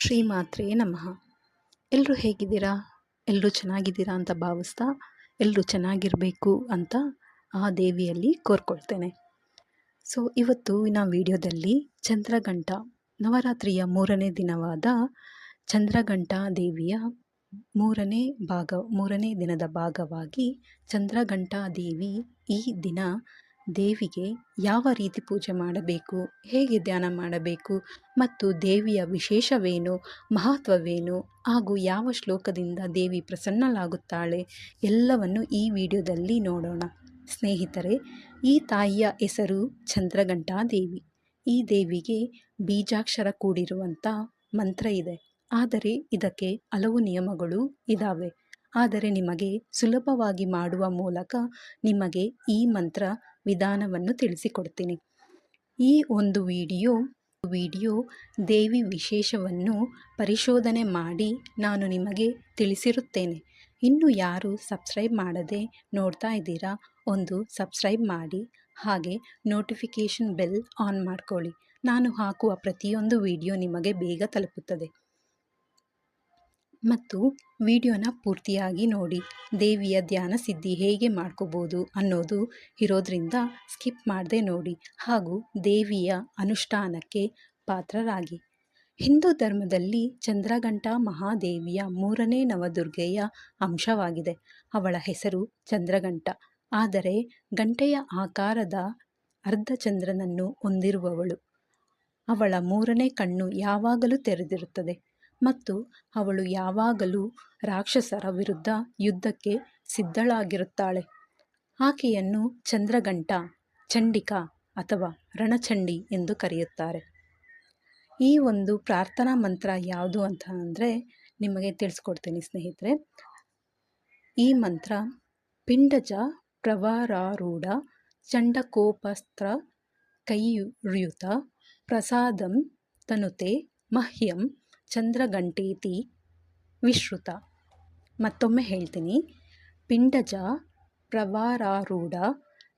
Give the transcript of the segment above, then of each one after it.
ಶ್ರೀ ಮಾತ್ರೇ ನಮಃ. ಎಲ್ಲರೂ ಹೇಗಿದ್ದೀರಾ? ಎಲ್ಲರೂ ಚೆನ್ನಾಗಿದ್ದೀರಾ ಅಂತ ಭಾವಿಸ್ತಾ ಎಲ್ಲರೂ ಚೆನ್ನಾಗಿರಬೇಕು ಅಂತ ಆ ದೇವಿಯಲ್ಲಿ ಕೋರ್ಕೊಳ್ತೇನೆ. ಸೊ ಇವತ್ತು ವಿಡಿಯೋದಲ್ಲಿ ಚಂದ್ರಗಂಟ ನವರಾತ್ರಿಯ ಮೂರನೇ ದಿನವಾದ ಚಂದ್ರಗಂಟ ದೇವಿಯ ಮೂರನೇ ಭಾಗ, ಮೂರನೇ ದಿನದ ಭಾಗವಾಗಿ ಚಂದ್ರಘಂಟಾದೇವಿ ಈ ದಿನ ದೇವಿಗೆ ಯಾವ ರೀತಿ ಪೂಜೆ ಮಾಡಬೇಕು, ಹೇಗೆ ಧ್ಯಾನ ಮಾಡಬೇಕು ಮತ್ತು ದೇವಿಯ ವಿಶೇಷವೇನು, ಮಹತ್ವವೇನು ಹಾಗೂ ಯಾವ ಶ್ಲೋಕದಿಂದ ದೇವಿ ಪ್ರಸನ್ನಳಾಗುತ್ತಾಳೆ ಎಲ್ಲವನ್ನು ಈ ವಿಡಿಯೋದಲ್ಲಿ ನೋಡೋಣ. ಸ್ನೇಹಿತರೆ, ಈ ತಾಯಿಯ ಹೆಸರು ಚಂದ್ರಘಂಟಾ ದೇವಿ ಈ ದೇವಿಗೆ ಬೀಜಾಕ್ಷರ ಕೂಡಿರುವಂಥ ಮಂತ್ರ ಇದೆ. ಆದರೆ ಇದಕ್ಕೆ ಹಲವು ನಿಯಮಗಳು ಇದ್ದಾವೆ ಆದರೆ ನಿಮಗೆ ಸುಲಭವಾಗಿ ಮಾಡುವ ಮೂಲಕ ನಿಮಗೆ ಈ ಮಂತ್ರ ವಿಧಾನವನ್ನು ತಿಳಿಸಿಕೊಡ್ತೀನಿ. ಈ ಒಂದು ವಿಡಿಯೋ ವಿಡಿಯೋ ದೇವಿ ವಿಶೇಷವನ್ನು ಪರಿಶೋಧನೆ ಮಾಡಿ ನಾನು ನಿಮಗೆ ತಿಳಿಸಿರುತ್ತೇನೆ. ಇನ್ನು ಯಾರು ಸಬ್ಸ್ಕ್ರೈಬ್ ಮಾಡದೆ ನೋಡ್ತಾ ಇದ್ದೀರಾ, ಒಂದು ಸಬ್ಸ್ಕ್ರೈಬ್ ಮಾಡಿ, ಹಾಗೆ ನೋಟಿಫಿಕೇಷನ್ ಬೆಲ್ ಆನ್ ಮಾಡ್ಕೊಳ್ಳಿ. ನಾನು ಹಾಕುವ ಪ್ರತಿಯೊಂದು ವಿಡಿಯೋ ನಿಮಗೆ ಬೇಗ ತಲುಪುತ್ತದೆ. ಮತ್ತು ವಿಡಿಯೋನ ಪೂರ್ತಿಯಾಗಿ ನೋಡಿ. ದೇವಿಯ ಧ್ಯಾನ ಸಿದ್ಧಿ ಹೇಗೆ ಮಾಡ್ಕೋಬೋದು ಅನ್ನೋದು ಇರೋದ್ರಿಂದ ಸ್ಕಿಪ್ ಮಾಡದೆ ನೋಡಿ. ಹಾಗೂ ದೇವಿಯ ಅನುಷ್ಠಾನಕ್ಕೆ ಪಾತ್ರರಾಗಿ. ಹಿಂದೂ ಧರ್ಮದಲ್ಲಿ ಚಂದ್ರಘಂಟ ಮಹಾದೇವಿಯ ಮೂರನೇ ನವದುರ್ಗೆಯ ಅಂಶವಾಗಿದೆ. ಅವಳ ಹೆಸರು ಚಂದ್ರಘಂಟ. ಆದರೆ ಗಂಟೆಯ ಆಕಾರದ ಅರ್ಧ ಚಂದ್ರನನ್ನು ಹೊಂದಿರುವವಳು. ಅವಳ ಮೂರನೇ ಕಣ್ಣು ಯಾವಾಗಲೂ ತೆರೆದಿರುತ್ತದೆ. ಮತ್ತು ಅವಳು ಯಾವಾಗಲೂ ರಾಕ್ಷಸರ ವಿರುದ್ಧ ಯುದ್ಧಕ್ಕೆ ಸಿದ್ಧಳಾಗಿರುತ್ತಾಳೆ. ಆಕೆಯನ್ನು ಚಂದ್ರಗಂಟ ಚಂಡಿಕಾ ಅಥವಾ ರಣಚಂಡಿ ಎಂದು ಕರೆಯುತ್ತಾರೆ. ಈ ಒಂದು ಪ್ರಾರ್ಥನಾ ಮಂತ್ರ ಯಾವುದು ಅಂತ ಅಂದರೆ ನಿಮಗೆ ತಿಳಿಸ್ಕೊಡ್ತೀನಿ ಸ್ನೇಹಿತರೆ. ಈ ಮಂತ್ರ, ಪಿಂಡಜ ಪ್ರವರಾರೂಢ ಚಂಡಕೋಪಸ್ತ್ರ ಕೈಯುರಿಯುತ ಪ್ರಸಾದಂ ತನುತೆ ಮಹ್ಯಂ ಚಂದ್ರಗಂಟೇತಿ ವಿಶ್ರುತ. ಮತ್ತೊಮ್ಮೆ ಹೇಳ್ತೀನಿ. ಪಿಂಡಜ, ಪ್ರವಾರಾರೂಢ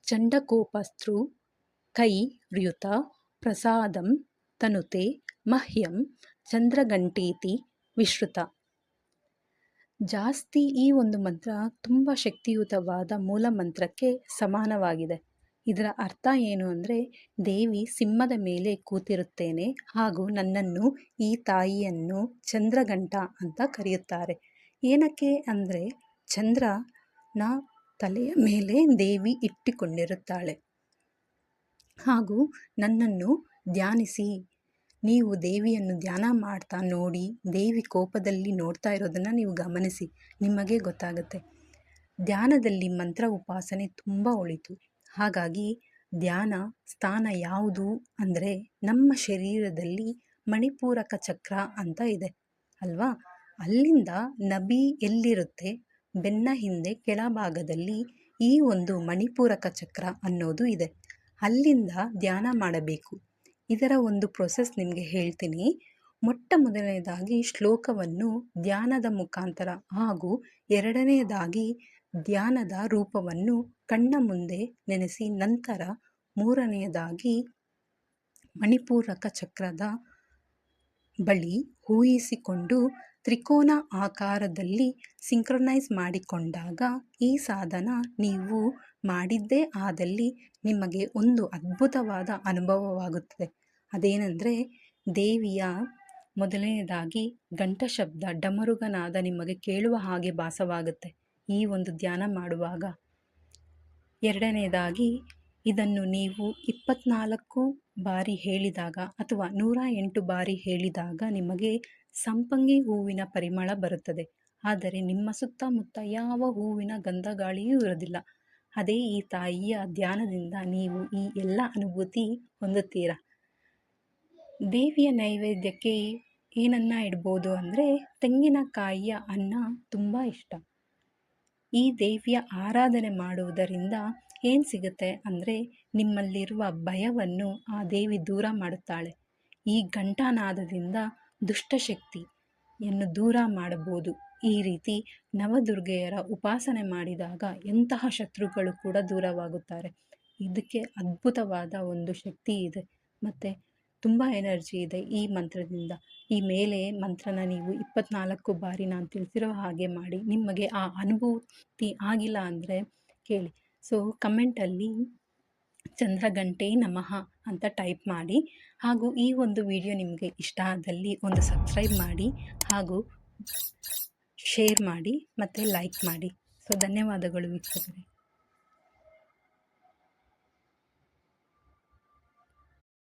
ಚಂಡಕೋಪಸ್ತೃ ಕೈ ರ್ಯುತ ಪ್ರಸಾದಂ, ತನುತೆ, ಮಹ್ಯಂ, ಚಂದ್ರಗಂಟೇತಿ ವಿಶ್ರುತ. ಜಾಸ್ತಿ ಈ ಒಂದು ಮಂತ್ರ ತುಂಬ ಶಕ್ತಿಯುತವಾದ ಮೂಲ ಮಂತ್ರಕ್ಕೆ ಸಮಾನವಾಗಿದೆ. ಇದರ ಅರ್ಥ ಏನು ಅಂದರೆ, ದೇವಿ ಸಿಂಹದ ಮೇಲೆ ಕೂತಿರುತ್ತೇನೆ ಹಾಗೂ ನನ್ನನ್ನು ಈ ತಾಯಿಯನ್ನು ಚಂದ್ರಗಂಟ ಅಂತ ಕರೆಯುತ್ತಾರೆ. ಏನಕ್ಕೆ ಅಂದರೆ ಚಂದ್ರನ ತಲೆಯ ಮೇಲೆ ದೇವಿ ಇಟ್ಟುಕೊಂಡಿರುತ್ತಾಳೆ. ಹಾಗೂ ನನ್ನನ್ನು ಧ್ಯಾನಿಸಿ, ನೀವು ದೇವಿಯನ್ನು ಧ್ಯಾನ ಮಾಡ್ತಾ ನೋಡಿ, ದೇವಿ ಕೋಪದಲ್ಲಿ ನೋಡ್ತಾ ಇರೋದನ್ನು ನೀವು ಗಮನಿಸಿ, ನಿಮಗೆ ಗೊತ್ತಾಗುತ್ತೆ. ಧ್ಯಾನದಲ್ಲಿ ಮಂತ್ರ ಉಪಾಸನೆ ತುಂಬ ಒಳಿತು. ಹಾಗಾಗಿ ಧ್ಯಾನ, ಸ್ಥಾನ ಯಾವುದು ಅಂದರೆ ನಮ್ಮ ಶರೀರದಲ್ಲಿ ಮಣಿಪೂರಕ ಚಕ್ರ ಅಂತ ಇದೆ, ಅಲ್ವಾ? ಅಲ್ಲಿಂದ ನಬಿ ಎಲ್ಲಿರುತ್ತೆ? ಬೆನ್ನ ಹಿಂದೆ ಕೆಳಭಾಗದಲ್ಲಿ ಈ ಒಂದು ಮಣಿಪೂರಕ ಚಕ್ರ ಅನ್ನೋದು ಇದೆ. ಅಲ್ಲಿಂದ ಧ್ಯಾನ ಮಾಡಬೇಕು. ಇದರ ಒಂದು ಪ್ರೊಸೆಸ್ ನಿಮಗೆ ಹೇಳ್ತೀನಿ. ಮೊಟ್ಟ ಮೊದಲನೆಯದಾಗಿ ಶ್ಲೋಕವನ್ನು ಧ್ಯಾನದ ಮುಖಾಂತರ ಹಾಗೂ ಎರಡನೆಯದಾಗಿ ಧ್ಯಾನದ ರೂಪವನ್ನು ಕಣ್ಣ ಮುಂದೆ ನೆನೆಸಿ ನಂತರ ಮೂರನೆಯದಾಗಿ ಮಣಿಪೂರಕ ಚಕ್ರದ ಬಳಿ ಊಹಿಸಿಕೊಂಡು ತ್ರಿಕೋನ ಆಕಾರದಲ್ಲಿ ಸಿಂಕ್ರೊನೈಸ್ ಮಾಡಿಕೊಂಡಾಗ ಈ ಸಾಧನ ನೀವು ಮಾಡಿದ್ದೇ ಆದಲ್ಲಿ ನಿಮಗೆ ಒಂದು ಅದ್ಭುತವಾದ ಅನುಭವವಾಗುತ್ತದೆ. ಅದೇನೆಂದರೆ ದೇವಿಯ ಮೊದಲನೇದಾಗಿ ಗಂಟ ಶಬ್ದ ಡಮರುಗನಾದ ನಿಮಗೆ ಕೇಳುವ ಹಾಗೆ ಭಾಸವಾಗುತ್ತೆ. ಈ ಒಂದು ಧ್ಯಾನ ಮಾಡುವಾಗ ಎರಡನೆಯದಾಗಿ ಇದನ್ನು ನೀವು ಇಪ್ಪತ್ನಾಲ್ಕು ಬಾರಿ ಹೇಳಿದಾಗ ಅಥವಾ ನೂರ ಎಂಟು ಬಾರಿ ಹೇಳಿದಾಗ ನಿಮಗೆ ಸಂಪಂಗಿ ಹೂವಿನ ಪರಿಮಳ ಬರುತ್ತದೆ. ಆದರೆ ನಿಮ್ಮ ಸುತ್ತಮುತ್ತ ಯಾವ ಹೂವಿನ ಗಂಧಗಾಳಿಯೂ ಇರೋದಿಲ್ಲ ಅದೇ ಈ ತಾಯಿಯ ಧ್ಯಾನದಿಂದ ನೀವು ಈ ಎಲ್ಲ ಅನುಭೂತಿ ಹೊಂದುತ್ತೀರ? ದೇವಿಯ ನೈವೇದ್ಯಕ್ಕೆ ಏನನ್ನ ಇಡ್ಬೋದು ಅಂದರೆ ತೆಂಗಿನಕಾಯಿಯ ಅನ್ನ ತುಂಬ ಇಷ್ಟ. ಈ ದೇವಿಯ ಆರಾಧನೆ ಮಾಡುವುದರಿಂದ ಏನು ಸಿಗುತ್ತೆ ಅಂದರೆ ನಿಮ್ಮಲ್ಲಿರುವ ಭಯವನ್ನು ಆ ದೇವಿ ದೂರ ಮಾಡುತ್ತಾಳೆ. ಈ ಘಂಟಾನಾದದಿಂದ ದುಷ್ಟಶಕ್ತಿಯನ್ನು ದೂರ ಮಾಡಬಹುದು. ಈ ರೀತಿ ನವದುರ್ಗೆಯರ ಉಪಾಸನೆ ಮಾಡಿದಾಗ ಎಂತಹ ಶತ್ರುಗಳು ಕೂಡ ದೂರವಾಗುತ್ತಾರೆ. ಇದಕ್ಕೆ ಅದ್ಭುತವಾದ ಒಂದು ಶಕ್ತಿ ಇದೆ. ಮತ್ತು ತುಂಬ ಎನರ್ಜಿ ಇದೆ ಈ ಮಂತ್ರದಿಂದ. ಈ ಮೇಲೆ ಮಂತ್ರನ ನೀವು ಇಪ್ಪತ್ನಾಲ್ಕು ಬಾರಿ ನಾನು ತಿಳಿಸಿರೋ ಹಾಗೆ ಮಾಡಿ ನಿಮಗೆ ಆ ಅನುಭೂತಿ ಆಗಿಲ್ಲ ಅಂದರೆ ಕೇಳಿ. ಸೊ ಕಮೆಂಟಲ್ಲಿ ಚಂದ್ರಗಂಟೆ ನಮಃ ಅಂತ ಟೈಪ್ ಮಾಡಿ ಹಾಗೂ ಈ ಒಂದು ವಿಡಿಯೋ ನಿಮಗೆ ಇಷ್ಟ ಆದಲ್ಲಿ ಒಂದು ಸಬ್ಸ್ಕ್ರೈಬ್ ಮಾಡಿ ಹಾಗೂ ಶೇರ್ ಮಾಡಿ ಮತ್ತು ಲೈಕ್ ಮಾಡಿ. ಸೊ ಧನ್ಯವಾದಗಳು ವೀಕ್ಷಕರೇ.